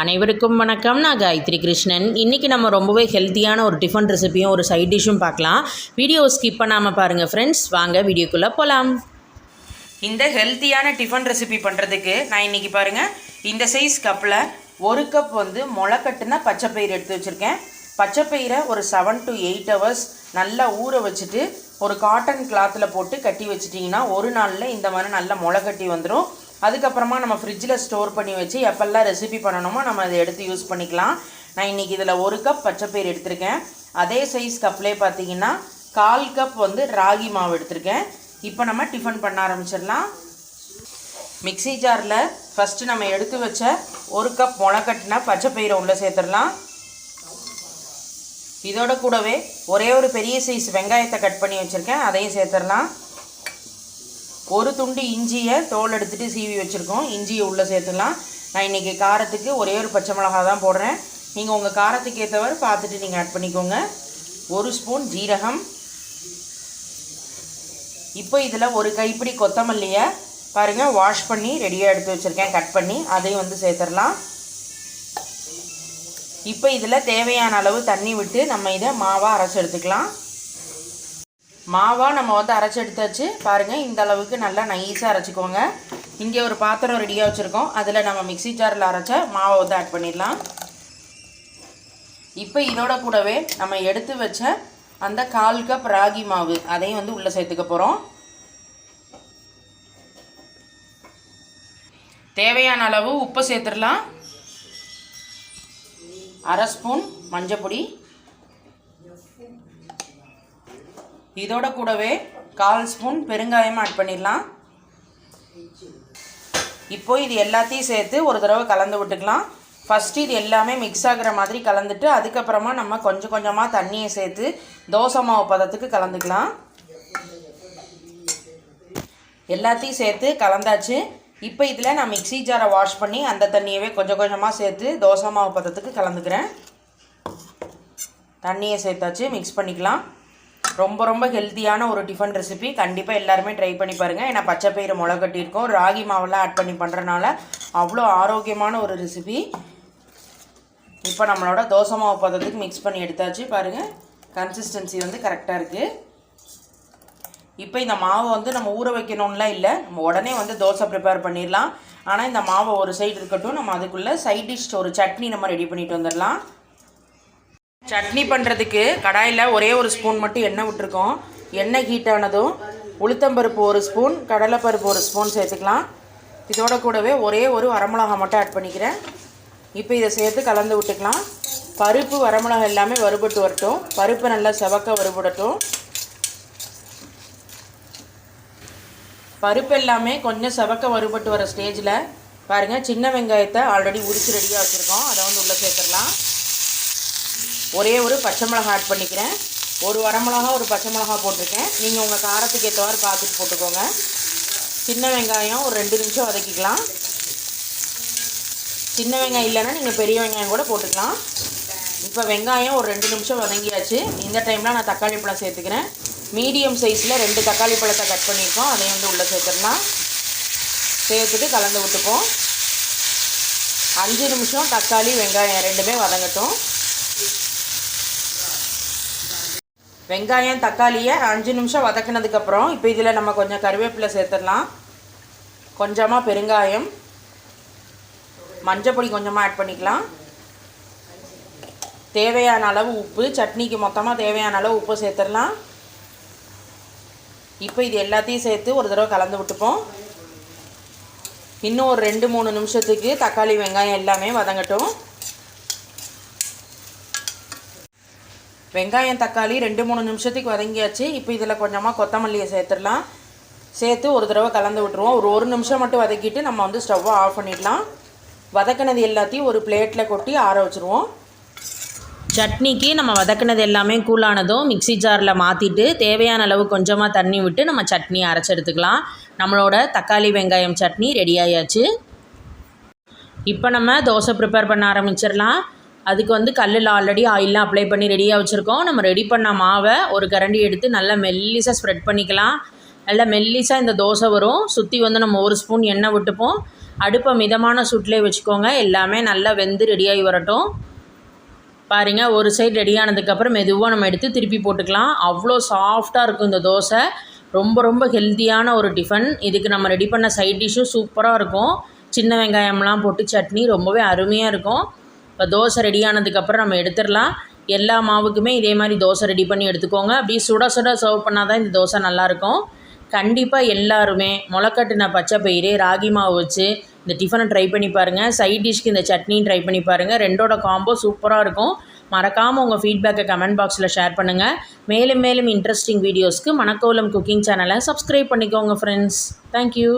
அனைவருக்கும் வணக்கம். நான் காயத்ரி கிருஷ்ணன். இன்றைக்கி நம்ம ரொம்பவே ஹெல்த்தியான ஒரு டிஃபன் ரெசிபியும் ஒரு சைட் டிஷ்ஷும் பார்க்கலாம். வீடியோ ஸ்கிப் பண்ணாமல் பாருங்கள் ஃப்ரெண்ட்ஸ் வாங்க வீடியோக்குள்ளே போகலாம் இந்த ஹெல்த்தியான டிஃபன் ரெசிபி பண்ணுறதுக்கு நான் இன்றைக்கி பாருங்கள் இந்த சைஸ் கப்பில் ஒரு கப் வந்து முளைக்கட்டுன பச்சைப்பயிறு எடுத்து வச்சுருக்கேன். பச்சைப்பயிரை ஒரு செவன் டு எயிட் ஹவர்ஸ் நல்லா ஊற வச்சுட்டு ஒரு காட்டன் கிளாத்தில் போட்டு கட்டி வச்சிட்டிங்கன்னா ஒரு நாளில் இந்த மாதிரி நல்லா முளை கட்டி வந்துடும் அதுக்கப்புறமா நம்ம ஃப்ரிட்ஜில் ஸ்டோர் பண்ணி வச்சு எப்பெல்லாம் ரெசிபி பண்ணணுமோ நம்ம அதை எடுத்து யூஸ் பண்ணிக்கலாம். நான் இன்றைக்கி இதில் ஒரு கப் பச்சைப்பயிறு எடுத்திருக்கேன். அதே சைஸ் கப்லேயே பார்த்தீங்கன்னா கால் கப் வந்து ராகி மாவு எடுத்திருக்கேன். இப்போ நம்ம டிஃபன் பண்ண ஆரம்பிச்சிடலாம். மிக்ஸி ஜாரில் ஃபஸ்ட்டு நம்ம எடுத்து வச்ச ஒரு கப் முளைக்கட்டின பச்சைப்பயிரை உள்ளே சேர்த்துடலாம். இதோட கூடவே ஒரே ஒரு பெரிய சைஸ் வெங்காயத்தை கட் பண்ணி வச்சுருக்கேன். அதையும் சேர்த்துடலாம். ஒரு துண்டு இஞ்சியை தோல் எடுத்துகிட்டு சீவி வச்சுருக்கோம். இஞ்சியை உள்ளே சேர்த்துடலாம். நான் இன்றைக்கி காரத்துக்கு ஒரே ஒரு பச்சை மிளகா தான் போடுறேன். நீங்கள் உங்கள் காரத்துக்கு ஏற்றவர் பார்த்துட்டு நீங்கள் ஆட் பண்ணிக்கோங்க. ஒரு ஸ்பூன் ஜீரகம். இப்போ இதில் ஒரு கைப்பிடி கொத்தமல்லியை பாருங்கள் வாஷ் பண்ணி ரெடியாக எடுத்து வச்சுருக்கேன். கட் பண்ணி அதையும் வந்து சேர்த்துடலாம். இப்போ இதில் தேவையான அளவு தண்ணி விட்டு நம்ம இதை மாவாக அரைச்சி எடுத்துக்கலாம். மாவாக நம்ம வந்து அரைச்சி எடுத்தாச்சு பாருங்கள் இந்த அளவுக்கு நல்லா நைஸாக அரைச்சிக்கோங்க. இங்கே ஒரு பாத்திரம் ரெடியாக வச்சுருக்கோம். அதில் நம்ம மிக்ஸி ஜாரில் அரைச்ச மாவை வந்து ஆட் பண்ணிடலாம். இப்போ இதோட கூடவே நம்ம எடுத்து வச்ச அந்த கால் கப் ராகி மாவு அதையும் வந்து உள்ளே சேர்த்துக்க போகிறோம் தேவையான அளவு உப்பு சேர்த்துடலாம். அரை ஸ்பூன் மஞ்சப்பொடி. இதோட கூடவே கால் ஸ்பூன் பெருங்காயம் ஆட் பண்ணிடலாம். இப்போ இது எல்லாத்தையும் சேர்த்து ஒரு தடவை கலந்து விட்டுக்கலாம். ஃபஸ்ட்டு இது எல்லாமே மிக்ஸ் ஆகிற மாதிரி கலந்துட்டு அதுக்கப்புறமா நம்ம கொஞ்சம் கொஞ்சமாக தண்ணியை சேர்த்து தோசை மாவு பதத்துக்கு கலந்துக்கலாம். எல்லாத்தையும் சேர்த்து கலந்தாச்சு. இப்போ இதில் நான் மிக்ஸி ஜாரை வாஷ் பண்ணி அந்த தண்ணியவே கொஞ்சம் கொஞ்சமாக சேர்த்து தோசை மாவு பதத்துக்கு கலந்துக்கிறேன். தண்ணியை சேர்த்தாச்சு மிக்ஸ் பண்ணிக்கலாம். ரொம்ப ரொம்ப ஹெல்த்தியான ஒரு டிஃபன் ரெசிபி கண்டிப்பாக எல்லாருமே ட்ரை பண்ணி பாருங்கள் ஏன்னா பச்சை பயிறு முளை கட்டியிருக்கோம். ராகி மாவெல்லாம் ஆட் பண்ணி பண்ணுறனால அவ்வளோ ஆரோக்கியமான ஒரு ரெசிபி இப்போ நம்மளோட தோசை மாவு பதத்துக்கு மிக்ஸ் பண்ணி எடுத்தாச்சு. பாருங்கள் கன்சிஸ்டன்சி வந்து கரெக்டாக இருக்குது இப்போ இந்த மாவை வந்து நம்ம ஊற வைக்கணும்லாம் இல்லை. நம்ம உடனே வந்து தோசை ப்ரிப்பேர் பண்ணிடலாம். ஆனால் இந்த மாவை ஒரு சைடு இருக்கட்டும். நம்ம அதுக்குள்ளே சைட் டிஷ் ஒரு சட்னி நம்ம ரெடி பண்ணிட்டு வந்துடலாம். சட்னி பண்ணுறதுக்கு கடாயில் ஒரே ஒரு ஸ்பூன் மட்டும் எண்ணெய் விட்டுருக்கோம். எண்ணெய் ஹீட் ஆனதும் உளுத்தம்பருப்பு ஒரு ஸ்பூன் கடலைப்பருப்பு ஒரு ஸ்பூன் சேர்த்துக்கலாம். இதோட கூடவே ஒரே ஒரு வரமிளகா மட்டும் ஆட் பண்ணிக்கிறேன். இப்போ இதை சேர்த்து கலந்து விட்டுக்கலாம். பருப்பு வரமிளகா எல்லாமே வறுபட்டு வரட்டும். பருப்பு நல்லா செவக்க வறுபடட்டும். பருப்பு எல்லாமே கொஞ்சம் செவக்க வறுபட்டு வர ஸ்டேஜில் பாருங்கள் சின்ன வெங்காயத்தை ஆல்ரெடி உரிச்சு ரெடியாக வச்சுருக்கோம். அதை வந்து உள்ளே சேர்த்துடலாம். ஒரே ஒரு பச்சை மிளகா ஆட் பண்ணிக்கிறேன். ஒரு வரமிளகா ஒரு பச்சை மிளகா போட்டிருக்கேன். நீங்கள் உங்கள் காரத்துக்கு ஏற்றவாறு பார்த்துட்டு போட்டுக்கோங்க. சின்ன வெங்காயம் ஒரு ரெண்டு நிமிஷம் வதக்கிக்கலாம். சின்ன வெங்காயம் இல்லைன்னா நீங்கள் பெரிய வெங்காயம் கூட போட்டுக்கலாம். இப்போ வெங்காயம் ஒரு ரெண்டு நிமிஷம் வதங்கியாச்சு. இந்த டைமில் நான் தக்காளி பழம் சேர்த்துக்கிறேன். மீடியம் சைஸில் ரெண்டு தக்காளி பழத்தை கட் பண்ணியிருக்கோம். அதையும் வந்து உள்ளே சேர்த்துடலாம். சேர்த்துட்டு கலந்து விட்டுப்போம் அஞ்சு நிமிஷம் தக்காளி வெங்காயம் ரெண்டுமே வதங்கட்டும். வெங்காயம் தக்காளியை அஞ்சு நிமிஷம் வதக்கினதுக்கப்புறம் இப்போ இதில் நம்ம கொஞ்சம் கருவேப்பிலை சேர்த்துடலாம். கொஞ்சமாக பெருங்காயம். மஞ்சப்பொடி கொஞ்சமாக ஆட் பண்ணிக்கலாம். தேவையான அளவு உப்பு சட்னிக்கு மொத்தமாக தேவையான அளவு உப்பு சேர்த்துடலாம். இப்போ இது எல்லாத்தையும் சேர்த்து ஒரு தடவை கலந்து விட்டுப்போம். இன்னும் ஒரு ரெண்டு மூணு நிமிஷத்துக்கு தக்காளி வெங்காயம் எல்லாமே வதங்கட்டும். வெங்காயம் தக்காளி ரெண்டு மூணு நிமிஷத்துக்கு வதங்கியாச்சு. இப்போ இதில் கொஞ்சமாக கொத்தமல்லியை சேர்த்துடலாம். சேர்த்து ஒரு தடவை கலந்து விட்டுருவோம். ஒரு ஒரு நிமிஷம் மட்டும் வதக்கிட்டு நம்ம வந்து ஸ்டவ்வை ஆஃப் பண்ணிடலாம். வதக்கினது எல்லாத்தையும் ஒரு பிளேட்டில் கொட்டி ஆற வச்சுருவோம். சட்னிக்கு நம்ம வதக்கினது எல்லாமே கூலானதும் மிக்ஸி ஜாரில் மாற்றிட்டு தேவையான அளவு கொஞ்சமாக தண்ணி விட்டு நம்ம சட்னி அரைச்சி எடுத்துக்கலாம். நம்மளோட தக்காளி வெங்காயம் சட்னி ரெடி ஆயாச்சு. இப்போ நம்ம தோசை ப்ரிப்பேர் பண்ண ஆரம்பிச்சிடலாம். அதுக்கு வந்து கல்லில் ஆல்ரெடி ஆயிலெலாம் அப்ளை பண்ணி ரெடியாக வச்சுருக்கோம். நம்ம ரெடி பண்ண மாவை ஒரு கரண்டி எடுத்து நல்லா மெல்லிசாக ஸ்ப்ரெட் பண்ணிக்கலாம். நல்லா மெல்லிசாக இந்த தோசை வரும். சுற்றி வந்து நம்ம ஒரு ஸ்பூன் எண்ணெய் விட்டுப்போம். அடுப்பை மிதமான சுட்டிலே வச்சுக்கோங்க. எல்லாமே நல்லா வெந்து ரெடியாகி வரட்டும். பாருங்க ஒரு சைடு ரெடியானதுக்கப்புறம் மெதுவாக நம்ம எடுத்து திருப்பி போட்டுக்கலாம். அவ்வளோ சாஃப்டாக இருக்கும் இந்த தோசை. ரொம்ப ரொம்ப ஹெல்த்தியான ஒரு டிஃபன் இதுக்கு நம்ம ரெடி பண்ண சைட் டிஷ்ஷும் சூப்பராக இருக்கும். சின்ன வெங்காயம்லாம் போட்டு சட்னி ரொம்பவே அருமையாக இருக்கும். இப்போ தோசை ரெடியானதுக்கப்புறம் நம்ம எடுத்துடலாம். எல்லா மாவுக்குமே இதே மாதிரி தோசை ரெடி பண்ணி எடுத்துக்கோங்க. அப்படியே சுட சுட சர்வ் பண்ணால் தான் இந்த தோசை நல்லாயிருக்கும். கண்டிப்பாக எல்லாருமே முளைக்கட்டுன பச்சை பயிறு ராகி மாவு வச்சு இந்த டிஃபனை ட்ரை பண்ணி பாருங்கள் சைட் டிஷ்க்கு இந்த சட்னியும் ட்ரை பண்ணி பாருங்கள் ரெண்டோட காம்போ சூப்பராக இருக்கும். மறக்காமல் உங்கள் ஃபீட்பேக்கை கமெண்ட் பாக்ஸில் ஷேர் பண்ணுங்கள் மேலும் மேலும் இன்ட்ரெஸ்டிங் வீடியோஸ்க்கு மணக்கோலம் குக்கிங் சேனலை சப்ஸ்கிரைப் பண்ணிக்கோங்க ஃப்ரெண்ட்ஸ் தேங்க்யூ